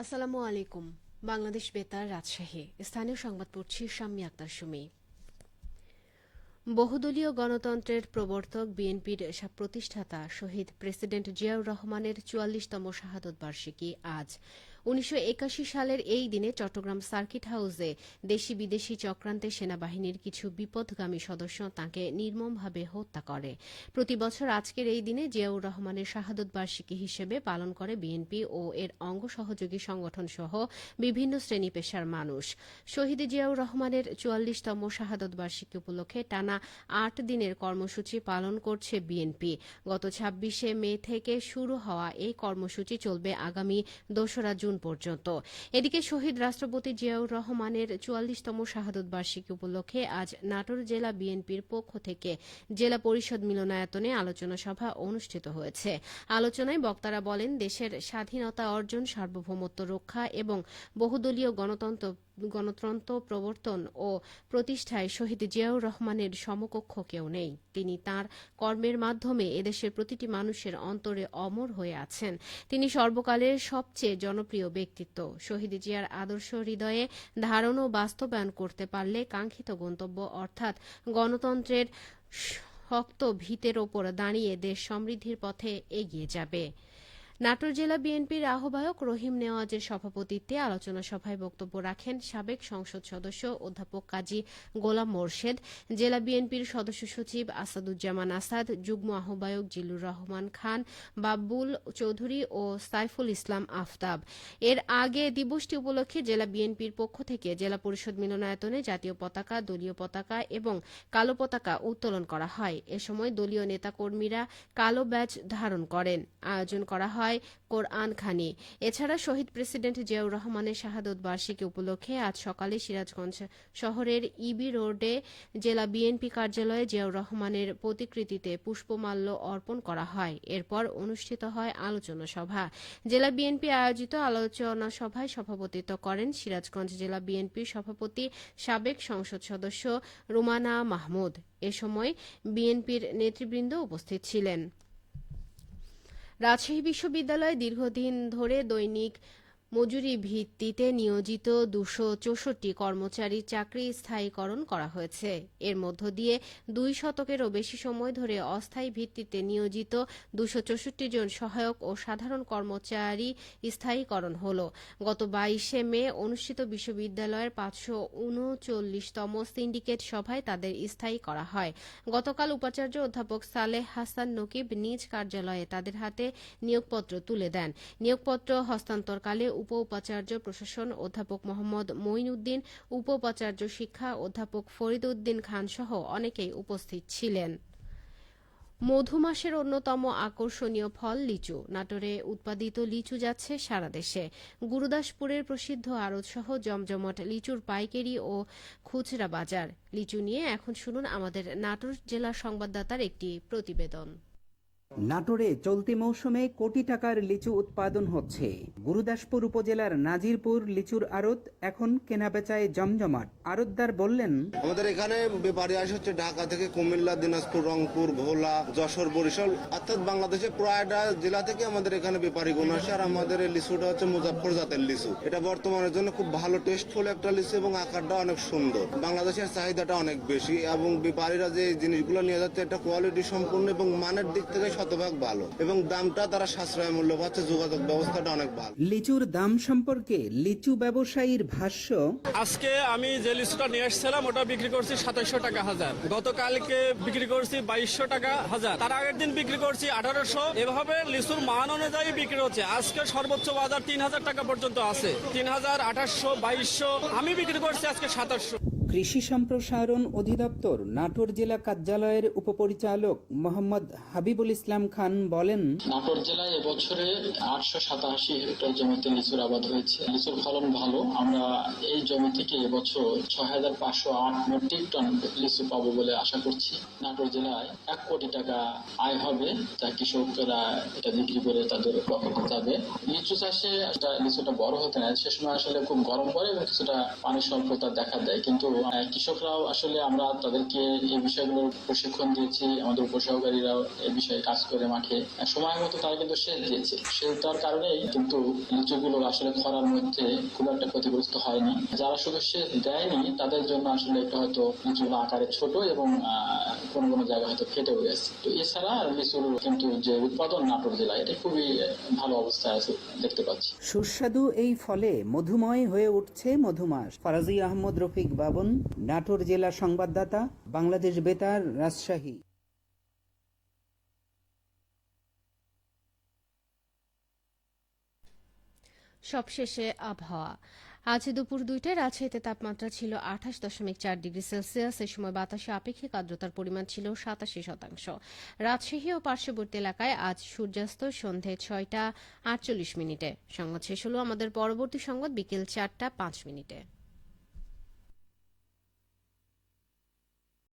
আসসালামু আলাইকুম। বাংলাদেশ বেতার রাজশাহী। স্থানীয় সংবাদ পড়ছি শাম্মী আক্তার সুমি। বহুদলীয় গণতন্ত্রের প্রবর্তক বিএনপির প্রতিষ্ঠাতা শহীদ প্রেসিডেন্ট জিয়াউর রহমানের চুয়াল্লিশতম শাহাদত বার্ষিকী আজ উনিশশো একাশি সালের এই দিনে চট্টগ্রাম সার্কিট হাউসে দেশি বিদেশি চক্রান্তে সেনাবাহিনীর কিছু বিপদগামী সদস্য তাঁকে নির্মমভাবে হত্যা করে। প্রতি বছর আজকের এই দিনে জিয়াউর রহমানের শাহাদত বার্ষিকী হিসেবে পালন করে বিএনপি ও এর অঙ্গ সহযোগী সংগঠন সহ বিভিন্ন শ্রেণি পেশার মানুষ। শহীদ জিয়াউর রহমানের চুয়াল্লিশতম শাহাদত বার্ষিকী উপলক্ষে টানা আট দিনের কর্মসূচি পালন করছে বিএনপি। গত ছাব্বিশে মে থেকে শুরু হওয়া এই কর্মসূচি চলবে আগামী দোসরা জুন পর্যন্ত। এদিকে শহীদ রাষ্ট্রপতি জিয়াউর রহমানের চুয়াল্লিশতম শাহাদত বার্ষিকী উপলক্ষে আজ নাটোর জেলা বিএনপির পক্ষ থেকে জেলা পরিষদ মিলনায়তনে আলোচনা সভা অনুষ্ঠিত হয়েছে। আলোচনায় বক্তারা বলেন, দেশের স্বাধীনতা অর্জন, সার্বভৌমত্ব রক্ষা এবং বহুদলীয় গণতন্ত্র গণতন্ত্র, প্রবর্তন ও প্রতিষ্ঠায় শহীদ জিয়াউর রহমানের সমকক্ষ কেউ নেই। তিনি তার কর্মের মাধ্যমে এদেশের প্রতিটি মানুষের অন্তরে অমর হয়ে আছেন। তিনি সর্বকালের সবচেয়ে জনপ্রিয় ব্যক্তিত্ব। শহীদ জিয়ার আদর্শ হৃদয়ে ধারণ ও বাস্তবায়ন করতে পারলে কাঙ্ক্ষিত গন্তব্য অর্থাৎ গণতন্ত্রের শক্ত ভিতের ওপর দাঁড়িয়ে দেশ সমৃদ্ধির পথে এগিয়ে যাবে। নাটোর জেলা বিএনপির আহ্বায়ক রহিম নেওয়াজের সভাপতিত্বে আলোচনা সভায় বক্তব্য রাখেন সাবেক সংসদ সদস্য অধ্যাপক কাজী গোলাম মোর্শেদ, জেলা বিএনপির সদস্য সচিব আসাদুজ্জামান আসাদ, যুগ্ম আহ্বায়ক জিল্লুর রহমান খান বাব্বুল চৌধুরী ও সাইফুল ইসলাম আফতাব। এর আগে দিবসটি উপলক্ষে জেলা বিএনপির পক্ষ থেকে জেলা পরিষদ মিলনায়তনে জাতীয় পতাকা, দলীয় পতাকা এবং কালো পতাকা উত্তোলন করা হয়। এ সময় দলীয় নেতাকর্মীরা কালো ব্যাজ ধারণ করেন। আয়োজন করা হয় হয় কোরআন খানি। এছাড়া শহীদ প্রেসিডেন্ট জিয়াউর রহমানের শাহাদত বার্ষিকী উপলক্ষে আজ সকালে সিরাজগঞ্জ শহরের ইবি রোডে জেলা বিএনপি কার্যালয়ে জিয়াউর রহমানের প্রতিকৃতিতে পুষ্পমাল্য অর্পণ করা হয়। এরপর অনুষ্ঠিত হয় আলোচনা সভা। জেলা বিএনপি আয়োজিত আলোচনা সভায় সভাপতিত্ব করেন সিরাজগঞ্জ জেলা বিএনপির সভাপতি সাবেক সংসদ সদস্য রুমানা মাহমুদ। এ সময় বিএনপির নেতৃবৃন্দ উপস্থিত ছিলেন। রাজশাহী বিশ্ববিদ্যালয়ে দীর্ঘদিন ধরে দৈনিক মজুরি ভিত্তিতে নিয়োজিত দুশো চৌষট্টি কর্মচারীর চাকরি স্থায়ীকরণ করা হয়েছে। এর মধ্য দিয়ে দুই শতকেরও বেশি সময় ধরে অস্থায়ী ভিত্তিতে নিয়োজিত দুশো চৌষট্টি জন সহায়ক ও সাধারণ কর্মচারী স্থায়ীকরণ হল। গত বাইশে মে অনুষ্ঠিত বিশ্ববিদ্যালয়ের পাঁচশো উনচল্লিশতম সিন্ডিকেট সভায় তাদের স্থায়ী করা হয়। গতকাল উপাচার্য অধ্যাপক সালেহ হাসান নকিব নিজ কার্যালয়ে তাদের হাতে নিয়োগপত্র তুলে দেন। নিয়োগপত্র হস্তান্তরকালে উপ উপাচার্য প্রশাসন অধ্যাপক মোহাম্মদ মঈন উদ্দিন উপ উপাচার্য শিক্ষা অধ্যাপক ফরিদ উদ্দিন খান সহ অনেকেই উপস্থিত ছিলেন। মধু মাসের অন্যতম আকর্ষণীয় ফল লিচু। নাটোরে উৎপাদিত লিচু যাচ্ছে সারা দেশে। গুরুদাসপুরের প্রসিদ্ধ আড়তসহ জমজমট লিচুর পাইকারি ও খুচরা বাজার। লিচু নিয়ে এখন শুনুন আমাদের নাটোর জেলা সংবাদদাতার একটি প্রতিবেদন। নাটোরে চলতি মৌসুমে কোটি টাকার লিচু উৎপাদন হচ্ছে। গুরুদাসপুর উপজেলার নাজিরপুর লিচুর আড়ত এখন কেনাবেচায় জমজমাট। আড়তদার বললেন, আমাদের এখানে ব্যাপারী আসে হচ্ছে ঢাকা থেকে কুমিল্লা, দিনাজপুর, রংপুর ভোলা যশোর, বরিশাল, অর্থাৎ বাংলাদেশে প্রায়টা জেলা থেকে আমাদের এখানে ব্যাপারী গুণ আসে। আর আমাদের এই লিচুটা হচ্ছে মুজাফর জাতের লিচু। এটা বর্তমানের জন্য খুব ভালো টেস্টফুল একটা লিচু এবং আকারটা অনেক সুন্দর। বাংলাদেশের চাহিদাটা অনেক বেশি এবং ব্যাপারীরা যে জিনিসগুলো নিয়ে যাচ্ছে, এটা কোয়ালিটি সম্পূর্ণ এবং মানের দিক থেকে শতভাগ ভালো। এবং দামটা তারা সাশ্রয় মূল্য পাচ্ছে যোগাযোগ ব্যবস্থাটা অনেক ভালো। লিচুর দাম সম্পর্কে লিচু ব্যবসায়ীর ভাষ্য আজকে আমি যে লিচুটা নিয়ে এসেছিলাম ওটা বিক্রি করছি সাতাইশশো টাকা হাজার। গতকালকে বিক্রি করছি বাইশশো টাকা হাজার। তার আগের দিন বিক্রি করছি আঠারোশো। এভাবে লিচুর মান অনুযায়ী বিক্রি হচ্ছে। আজকে সর্বোচ্চ বাজার তিন হাজার টাকা পর্যন্ত আছে। তিন হাজার আঠাশশো বাইশশো। আমি বিক্রি করছি আজকে সাতাশশো। কৃষি সম্প্রসারণ অধিদপ্তর নাটোর জেলা কার্যালয়ের উপপরিচালক মোহাম্মদ হাবিবুল ইসলাম খান বলেন, নাটোর জেলায় এবছরে আটশো সাতাশি হেক্টর জমিতে লিচুর আবাদ হয়েছে। লিচুর ফলন ভালো। আমরা এই জমি থেকে এবছর ছয় হাজার পাঁচশো আট মেট্রিক টন লিচু পাবো বলে আশা করছি। নাটোর জেলায় এক কোটি টাকা আয় হবে। যা কৃষকরা এটা বিক্রি করে তাদের যাবে। লিচু চাষে লিচুটা বড় হতে না সে সময় আসলে খুব গরম পড়ে এবং কিছুটা পানির স্বল্পতা দেখা দেয়। কিন্তু কৃষকরাও আসলে আমরা তাদেরকে এই বিষয়গুলোর প্রশিক্ষণ দিয়েছি, আমাদের উপসহকারীরাও এই বিষয়ে কাজ করে মাঠে। সময় মতো তারা কিন্তু সেচ দিয়েছে। সেচ দেওয়ার কারণেই কিন্তু লিচুগুলো আসলে খরার মধ্যে খুব একটা ক্ষতিগ্রস্ত হয়নি। যারা শুধু সেচ দেয়নি, তাদের জন্য আসলে একটু হয়তো লিচুগুলো আকারে ছোট এবং কোনো কোনো জায়গায় হয়তো ফেটে গেছে। তো এছাড়া লিচুর কিন্তু যে উৎপাদন নাটোর জেলায় এটা খুবই ভালো অবস্থায় আছে দেখতে পাচ্ছি। সুস্বাদু এই ফলে মধুময় হয়ে উঠছে মধুমাস। ফারাজি আহমদ রফিক বাবন নাটোর জেলা সংবাদদাতা, বাংলাদেশ বেতার, রাজশাহী। সবশেষে আবহাওয়া। আজ দুপুর দুইটায় রাজশাহীতে তাপমাত্রা ছিল আঠাশ দশমিক চার ডিগ্রি সেলসিয়াস। এ সময় বাতাসে আপেক্ষিক আর্দ্রতার পরিমাণ ছিল সাতাশি শতাংশ। রাজশাহী ও পার্শ্ববর্তী এলাকায় আজ সূর্যাস্ত সন্ধে ছয়টা আটচল্লিশ মিনিটে। সংবাদ শেষ হল আমাদের পরবর্তী সংবাদ বিকেল চারটা পাঁচ মিনিটে।